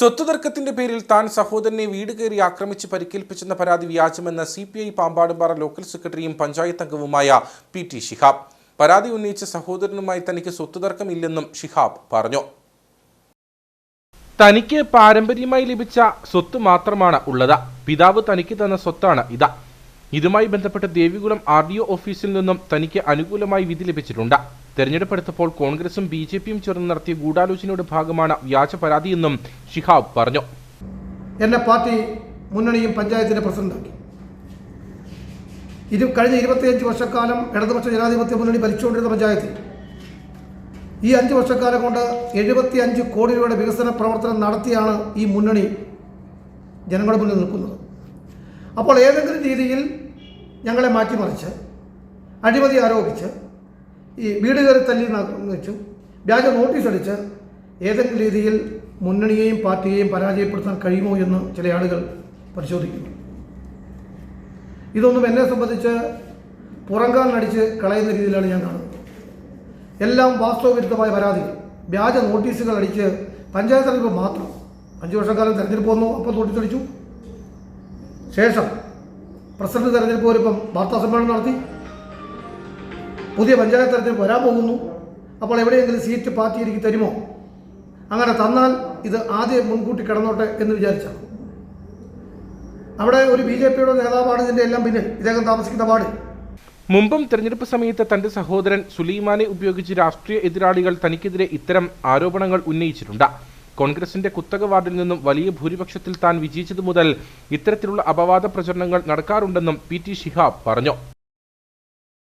സ്വത്ത് തർക്കത്തിന്റെ പേരിൽ താൻ സഹോദരനെ വീട് കയറി ആക്രമിച്ച് പരിക്കേൽപ്പിച്ചെന്ന പരാതി വ്യാജമെന്ന് C P I Pampadumpara local സെക്രട്ടറിയും പഞ്ചായത്ത് അംഗവുമായ പി ടി ഷിഹാബ്. പരാതി ഉന്നയിച്ച സഹോദരനുമായി തനിക്ക് സ്വത്ത് തർക്കമില്ലെന്നും ഷിഹാബ് പറഞ്ഞു. തനിക്ക് പാരമ്പര്യമായി ലഭിച്ച സ്വത്ത് മാത്രമാണ് ഉള്ളത്. പിതാവ് തനിക്ക് തന്ന സ്വത്താണ് ഇത്. ഇതുമായി ബന്ധപ്പെട്ട് ദേവികുളം ആർ ഡി ഒ ഓഫീസിൽ നിന്നും തനിക്ക് അനുകൂലമായി വിധി ലഭിച്ചിട്ടുണ്ട്. തെരഞ്ഞെടുപ്പെടുത്തപ്പോൾ കോൺഗ്രസും ബി ജെ പിയും ചേർന്ന് നടത്തിയ ഗൂഢാലോചനയുടെ ഭാഗമാണ് വ്യാജ പരാതിയെന്നും ഷിഹാബ് പറഞ്ഞു. എന്നെ പാർട്ടി മുന്നണിയും പഞ്ചായത്തിന്റെ പ്രസിഡന്റാക്കി. ഇത് കഴിഞ്ഞ ഇരുപത്തിയഞ്ച് വർഷക്കാലം ഇടതുപക്ഷ ജനാധിപത്യ മുന്നണി ഭരിച്ചുകൊണ്ടിരുന്ന പഞ്ചായത്തിൽ. ഈ അഞ്ച് വർഷക്കാലം കൊണ്ട് എഴുപത്തി അഞ്ച് കോടി രൂപയുടെ വികസന പ്രവർത്തനം നടത്തിയാണ് ഈ മുന്നണി ജനങ്ങളുടെ മുന്നിൽ നിൽക്കുന്നത്. അപ്പോൾ ഏതെങ്കിലും രീതിയിൽ ഞങ്ങളെ മാറ്റിമറിച്ച് അഴിമതി ആരോപിച്ച് ഈ വീട് കയറി തല്ലി വെച്ചു വ്യാജ നോട്ടീസ് അടിച്ച് ഏതെങ്കിലും രീതിയിൽ മുന്നണിയെയും പാർട്ടിയെയും പരാജയപ്പെടുത്താൻ കഴിയുമോ എന്ന് ചില ആളുകൾ പരിശോധിക്കുന്നു. ഇതൊന്നും എന്നെ സംബന്ധിച്ച് പുറങ്കാലിനടിച്ച് കളയുന്ന രീതിയിലാണ് ഞാൻ കാണുന്നത്. എല്ലാം വാസ്തവവിരുദ്ധമായ പരാതികൾ വ്യാജ നോട്ടീസുകൾ അടിച്ച് പഞ്ചായത്ത് തെരഞ്ഞെടുപ്പ് മാത്രം. അഞ്ച് വർഷക്കാലം തെരഞ്ഞെടുപ്പ് വന്നു അപ്പോൾ നോട്ടീസ് അടിച്ചു ശേഷം പ്രസിഡന്റ് തെരഞ്ഞെടുപ്പ് വരുമ്പം വാർത്താ സമ്മേളനം നടത്തി. പുതിയ പഞ്ചായത്ത് തെരഞ്ഞെടുപ്പ് വരാൻ പോകുന്നു. അപ്പോൾ എവിടെയെങ്കിലും സീറ്റ് പാർട്ടി എനിക്ക് തരുമോ? അങ്ങനെ തന്നാൽ ഇത് ആദ്യം മുൻകൂട്ടി കിടന്നോട്ടെ എന്ന് വിചാരിച്ചാണ്. അവിടെ ഒരു ബി ജെ പിയുടെ നേതാവാണ് ഇതിന്റെ എല്ലാം പിന്നിൽ. ഇദ്ദേഹം താമസിക്കുന്ന വാർഡ്. മുമ്പും തെരഞ്ഞെടുപ്പ് സമയത്ത് തന്റെ സഹോദരൻ സുലൈമാനെ ഉപയോഗിച്ച് രാഷ്ട്രീയ എതിരാളികൾ തനിക്കെതിരെ ഇത്തരം ആരോപണങ്ങൾ ഉന്നയിച്ചിട്ടുണ്ട്. കോൺഗ്രസിന്റെ കുത്തക വാർഡിൽ നിന്നും വലിയ ഭൂരിപക്ഷത്തിൽ താൻ വിജയിച്ചതു മുതൽ ഇത്തരത്തിലുള്ള അപവാദ പ്രചരണങ്ങൾ നടക്കാറുണ്ടെന്നും പി ടി ഷിഹാബ് പറഞ്ഞു.